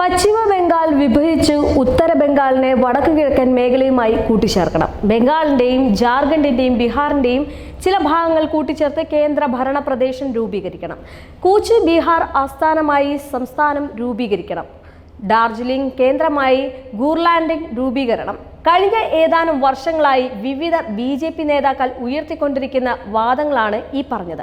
പശ്ചിമ ബംഗാൾ വിഭജിച്ച് ഉത്തര ബംഗാളിനെ വടക്കു കിഴക്കൻ മേഖലയുമായി കൂട്ടിച്ചേർക്കണം. ബംഗാളിന്റെയും ജാർഖണ്ഡിന്റെയും ബീഹാറിന്റെയും ചില ഭാഗങ്ങൾ കൂട്ടിച്ചേർത്ത് കേന്ദ്ര ഭരണ പ്രദേശം രൂപീകരിക്കണം. കൂച്ച് ബീഹാർ ആസ്ഥാനമായി സംസ്ഥാനം രൂപീകരിക്കണം. ഡാർജിലിംഗ് കേന്ദ്രമായി ഗൂർലാൻഡിംഗ് രൂപീകരണം. കഴിഞ്ഞ ഏതാനും വർഷങ്ങളായി വിവിധ ബി ജെ പി നേതാക്കൾ ഉയർത്തിക്കൊണ്ടിരിക്കുന്ന വാദങ്ങളാണ് ഈ പറഞ്ഞത്.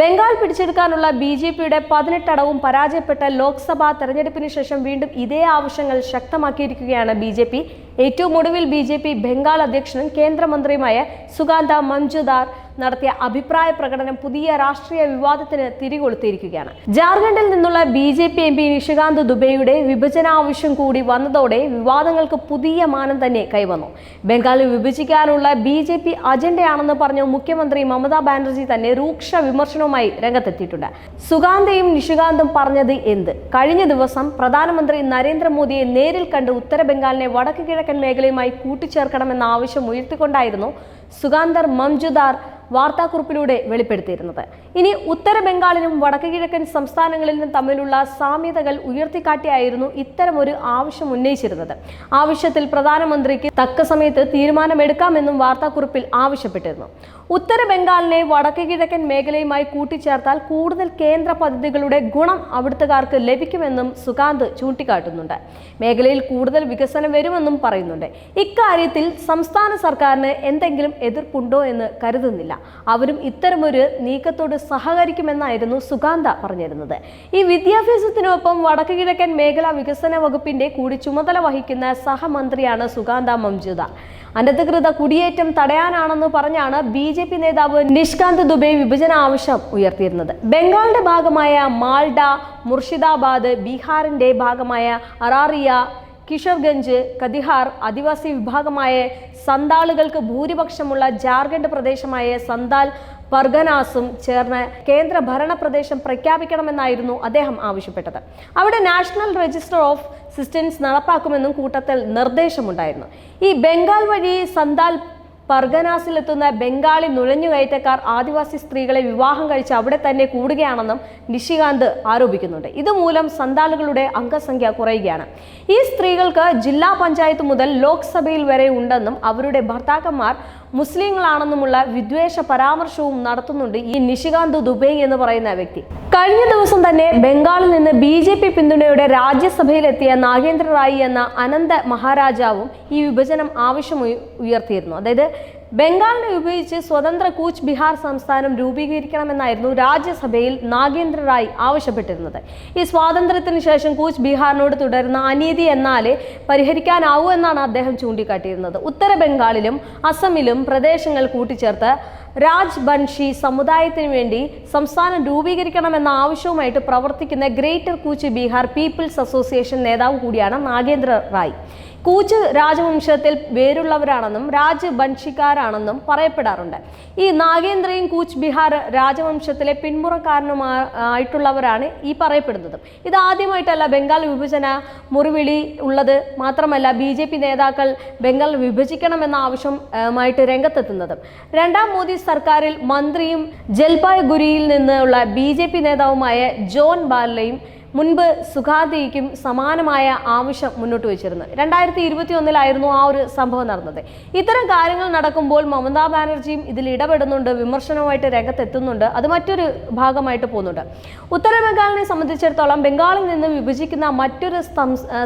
ബംഗാൾ പിടിച്ചെടുക്കാനുള്ള ബി ജെ പിയുടെ പതിനെട്ടടവും പരാജയപ്പെട്ട ലോക്സഭാ തെരഞ്ഞെടുപ്പിന് ശേഷം വീണ്ടും ഇതേ ആവശ്യങ്ങൾ ശക്തമാക്കിയിരിക്കുകയാണ് ബി ജെ പി. ഏറ്റവും ഒടുവിൽ ബി ജെ പി ബംഗാൾ അധ്യക്ഷനും കേന്ദ്രമന്ത്രിയുമായ സുഗാന്ത മഞ്ജുദാർ നടത്തിയ അഭിപ്രായ പ്രകടനം പുതിയ രാഷ്ട്രീയ വിവാദത്തിന് തിരികൊളുത്തിയിരിക്കുകയാണ്. ജാർഖണ്ഡിൽ നിന്നുള്ള B J P M P Nishikant ദുബെയുടെ വിഭജനാവശ്യം കൂടി വന്നതോടെ വിവാദങ്ങൾക്ക് പുതിയ മാനം തന്നെ കൈവന്നു. ബംഗാളിൽ വിഭജിക്കാനുള്ള ബി ജെ പി അജണ്ടയാണെന്ന് പറഞ്ഞു മുഖ്യമന്ത്രി മമതാ ബാനർജി തന്നെ രൂക്ഷ വിമർശനവുമായി രംഗത്തെത്തിയിട്ടുണ്ട്. സുഗാന്തയും നിഷികാന്തും പറഞ്ഞത് എന്ത്? കഴിഞ്ഞ ദിവസം പ്രധാനമന്ത്രി നരേന്ദ്രമോദിയെ നേരിൽ കണ്ട് ഉത്തര ബംഗാളിനെ വടക്ക് കിഴക്കൻ മേഖലയുമായി കൂട്ടിച്ചേർക്കണമെന്ന ആവശ്യം ഉയർത്തിക്കൊണ്ടായിരുന്നു സുഗാന്തർ മംജുദാർ വാർത്താക്കുറിപ്പിലൂടെ വെളിപ്പെടുത്തിയിരുന്നത്. ഇനി ഉത്തര ബംഗാളിനും വടക്ക് കിഴക്കൻ സംസ്ഥാനങ്ങളിലും തമ്മിലുള്ള സാമ്യതകൾ ഉയർത്തിക്കാട്ടിയായിരുന്നു ഇത്തരമൊരു ആവശ്യം ഉന്നയിച്ചിരുന്നത്. ആവശ്യത്തിൽ പ്രധാനമന്ത്രിക്ക് തക്ക സമയത്ത് തീരുമാനമെടുക്കാമെന്നും വാർത്താക്കുറിപ്പിൽ ആവശ്യപ്പെട്ടിരുന്നു. ഉത്തര ബംഗാളിനെ വടക്ക് കിഴക്കൻ മേഖലയുമായി കൂട്ടിച്ചേർത്താൽ കൂടുതൽ കേന്ദ്ര പദ്ധതികളുടെ ഗുണം അവിടുത്തുകാർക്ക് ലഭിക്കുമെന്നും സുകാന്ത് ചൂണ്ടിക്കാട്ടുന്നുണ്ട്. മേഖലയിൽ കൂടുതൽ വികസനം വരുമെന്നും പറയുന്നുണ്ട്. ഇക്കാര്യത്തിൽ സംസ്ഥാന സർക്കാരിന് എന്തെങ്കിലും എതിർപ്പുണ്ടോ എന്ന് കരുതുന്നില്ല. അവരും ഇത്തരമൊരു നീക്കത്തോട് സഹകരിക്കുമെന്നായിരുന്നു സുഗാന്ത പറഞ്ഞിരുന്നത്. ഈ വിദ്യാഭ്യാസത്തിനൊപ്പം വടക്ക് കിഴക്കൻ മേഖലാ വികസന വകുപ്പിന്റെ കൂടി ചുമതല വഹിക്കുന്ന സഹമന്ത്രിയാണ് സുഗാന്ത മംജുദാർ അനധികൃത കുടിയേറ്റം തടയാനാണെന്ന് പറഞ്ഞാണ് ബി ജെ പി നേതാവ് നിഷ്കാന്ത് ദുബെ വിഭജന ആവശ്യം ഉയർത്തിയിരുന്നത്. ബംഗാളിന്റെ ഭാഗമായ മാൾഡ മുർഷിദാബാദ് ബീഹാറിന്റെ ഭാഗമായ അറാറിയ കിഷോർഗഞ്ച് കതിഹാർ ആദിവാസി വിഭാഗമായ സന്താളുകൾക്ക് ഭൂരിപക്ഷമുള്ള ജാർഖണ്ഡ് പ്രദേശമായ സന്താൽ പർഗനാസും ചേർന്ന് കേന്ദ്ര ഭരണ പ്രദേശം പ്രഖ്യാപിക്കണമെന്നായിരുന്നു അദ്ദേഹം ആവശ്യപ്പെട്ടത്. അവിടെ നാഷണൽ രജിസ്റ്റർ ഓഫ് സിസ്റ്റൻസ് നടപ്പാക്കുമെന്നും കൂട്ടത്തിൽ നിർദ്ദേശമുണ്ടായിരുന്നു. ഈ ബംഗാൾ വഴി സന്താൽ പർഗനാസിലെത്തുന്ന ബംഗാളി നുഴഞ്ഞുകയറ്റക്കാർ ആദിവാസി സ്ത്രീകളെ വിവാഹം കഴിച്ച് അവിടെ തന്നെ കൂടുകയാണെന്നും നിഷികാന്ത് ആരോപിക്കുന്നുണ്ട്. ഇതുമൂലം സന്താളുകളുടെ അംഗസംഖ്യ കുറയുകയാണ്. ഈ സ്ത്രീകൾക്ക് ജില്ലാ പഞ്ചായത്ത് മുതൽ ലോക്സഭയിൽ വരെ ഉണ്ടെന്നും അവരുടെ ഭർത്താക്കന്മാർ മുസ്ലിങ്ങളാണെന്നുമുള്ള വിദ്വേഷ പരാമർശവും നടത്തുന്നുണ്ട് ഈ നിഷികാന്ത് ദുബൈ എന്ന് പറയുന്ന വ്യക്തി. കഴിഞ്ഞ ദിവസം തന്നെ ബംഗാളിൽ നിന്ന് ബി ജെ പി പിന്തുണയോടെ രാജ്യസഭയിലെത്തിയ നാഗേന്ദ്ര റായി എന്ന അനന്ത മഹാരാജാവും ഈ വിഭജനം ആവശ്യം ഉയർത്തിയിരുന്നു അതായത് ബംഗാളിനെ ഉപയോഗിച്ച് സ്വതന്ത്ര കൂച്ച് ബിഹാർ സംസ്ഥാനം രൂപീകരിക്കണമെന്നായിരുന്നു രാജ്യസഭയിൽ നാഗേന്ദ്ര റായ് ആവശ്യപ്പെട്ടിരുന്നത്. ഈ സ്വാതന്ത്ര്യത്തിന് ശേഷം കൂച്ച് ബീഹാറിനോട് തുടരുന്ന അനീതി എന്നാലേ പരിഹരിക്കാനാവൂ എന്നാണ് അദ്ദേഹം ചൂണ്ടിക്കാട്ടിയിരുന്നത്. ഉത്തര ബംഗാളിലും അസമിലും പ്രദേശങ്ങൾ കൂട്ടിച്ചേർത്ത് രാജ് ബൻഷി സമുദായത്തിന് വേണ്ടി സംസ്ഥാനം രൂപീകരിക്കണമെന്ന ആവശ്യവുമായിട്ട് പ്രവർത്തിക്കുന്ന Greater Cooch Behar People's Association നേതാവ് കൂടിയാണ് നാഗേന്ദ്ര റായ്. കൂച്ച് രാജവംശത്തിൽ വേരുള്ളവരാണെന്നും രാജ് ബൻഷിക്കാരാണെന്നും പറയപ്പെടാറുണ്ട്. ഈ നാഗേന്ദ്രയും കൂച്ച് ബിഹാർ രാജവംശത്തിലെ പിന്മുറക്കാരനുമായിട്ടുള്ളവരാണ് ഈ പറയപ്പെടുന്നത്. ഇത് ആദ്യമായിട്ടല്ല ബംഗാൾ വിഭജന മുറിവിളി ഉള്ളത്. മാത്രമല്ല ബി നേതാക്കൾ ബംഗാൾ വിഭജിക്കണമെന്ന ആവശ്യമായിട്ട് രംഗത്തെത്തുന്നത്. രണ്ടാം മോദി സർക്കാരിൽ മന്ത്രിയും ജൽപായ്ഗുരിയിൽ നിന്നുള്ള ബി നേതാവുമായ ജോൺ ബാർലയും മുൻപ് സുഖാദിക്കും സമാനമായ ആവശ്യം മുന്നോട്ട് വെച്ചിരുന്നു. രണ്ടായിരത്തി ഇരുപത്തി ഒന്നിലായിരുന്നു ആ ഒരു സംഭവം നടന്നത്. ഇത്തരം കാര്യങ്ങൾ നടക്കുമ്പോൾ മമതാ ബാനർജിയും ഇതിൽ ഇടപെടുന്നുണ്ട് വിമർശനവുമായിട്ട് രംഗത്തെത്തുന്നുണ്ട്. അത് മറ്റൊരു ഭാഗമായിട്ട് പോകുന്നുണ്ട്. ഉത്തര ബംഗാളിനെ സംബന്ധിച്ചിടത്തോളം ബംഗാളിൽ നിന്ന് വിഭജിക്കുന്ന മറ്റൊരു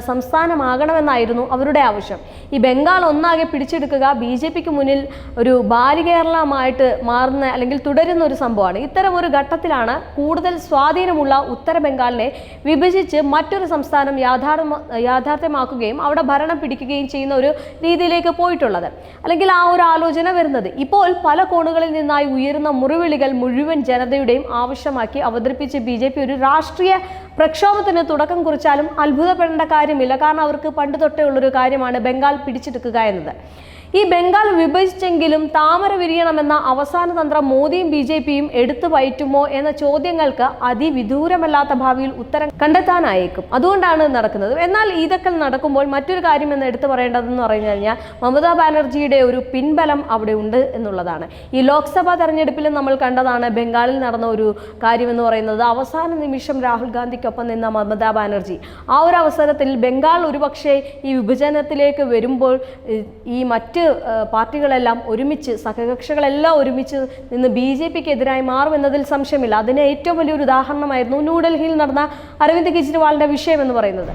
സംസ്ഥാനമാകണമെന്നായിരുന്നു അവരുടെ ആവശ്യം. ഈ ബംഗാൾ ഒന്നാകെ പിടിച്ചെടുക്കുക ബി ജെ പിക്ക് മുന്നിൽ ഒരു ബാലികേരളമായിട്ട് മാറുന്ന അല്ലെങ്കിൽ തുടരുന്ന ഒരു സംഭവമാണ്. ഇത്തരം ഒരു ഘട്ടത്തിലാണ് കൂടുതൽ സ്വാധീനമുള്ള ഉത്തര ബംഗാളിനെ വിഭജിച്ച് മറ്റൊരു സംസ്ഥാനം യാഥാർത്ഥ യാഥാർത്ഥ്യമാക്കുകയും അവിടെ ഭരണം പിടിക്കുകയും ചെയ്യുന്ന ഒരു രീതിയിലേക്ക് പോയിട്ടുള്ളത്. അല്ലെങ്കിൽ ആ ഒരു ആലോചന വരുന്നത്. ഇപ്പോൾ പല കോണുകളിൽ നിന്നായി ഉയരുന്ന മുറിവിളികൾ മുഴുവൻ ജനതയുടെയും ആവശ്യമാക്കി അവതരിപ്പിച്ച് ബി ഒരു രാഷ്ട്രീയ പ്രക്ഷോഭത്തിന് തുടക്കം കുറിച്ചാലും അത്ഭുതപ്പെടേണ്ട കാര്യമില്ല. കാരണം അവർക്ക് പണ്ട് തൊട്ടേ ഉള്ളൊരു കാര്യമാണ് ബംഗാൾ പിടിച്ചെടുക്കുക എന്നത്. ഈ ബംഗാൾ വിഭജിച്ചെങ്കിലും താമര വിരിയണമെന്ന അവസാന തന്ത്രം മോദിയും ബി ജെ പിയും എടുത്തു പയറ്റുമോ എന്ന ചോദ്യങ്ങൾക്ക് അതിവിദൂരമല്ലാത്ത ഭാവിയിൽ ഉത്തരം കണ്ടെത്താനായേക്കും. അതുകൊണ്ടാണ് നടക്കുന്നത്. എന്നാൽ ഇതൊക്കെ നടക്കുമ്പോൾ മറ്റൊരു കാര്യം എന്ന് എടുത്തു പറയേണ്ടതെന്ന് പറഞ്ഞു കഴിഞ്ഞാൽ മമതാ ബാനർജിയുടെ ഒരു പിൻബലം അവിടെ ഉണ്ട് എന്നുള്ളതാണ്. ഈ ലോക്സഭാ തെരഞ്ഞെടുപ്പിൽ നമ്മൾ കണ്ടതാണ് ബംഗാളിൽ നടന്ന ഒരു കാര്യം എന്ന് പറയുന്നത് അവസാന നിമിഷം രാഹുൽ ഗാന്ധിക്കൊപ്പം നിന്ന മമതാ ബാനർജി. ആ ഒരു അവസരത്തിൽ ബംഗാൾ ഒരുപക്ഷെ ഈ വിഭജനത്തിലേക്ക് വരുമ്പോൾ ഈ മറ്റ് പാർട്ടികളെല്ലാം ഒരുമിച്ച് സഹകക്ഷികളെല്ലാം ഒരുമിച്ച് നിന്ന് ബി ജെ പിക്ക് എതിരായി മാറുമെന്നതിൽ സംശയമില്ല. അതിന് ഏറ്റവും വലിയൊരു ഉദാഹരണമായിരുന്നു ന്യൂഡൽഹിയിൽ നടന്ന അരവിന്ദ് കെജ്രിവാളിന്റെ വിഷയം എന്ന് പറയുന്നത്.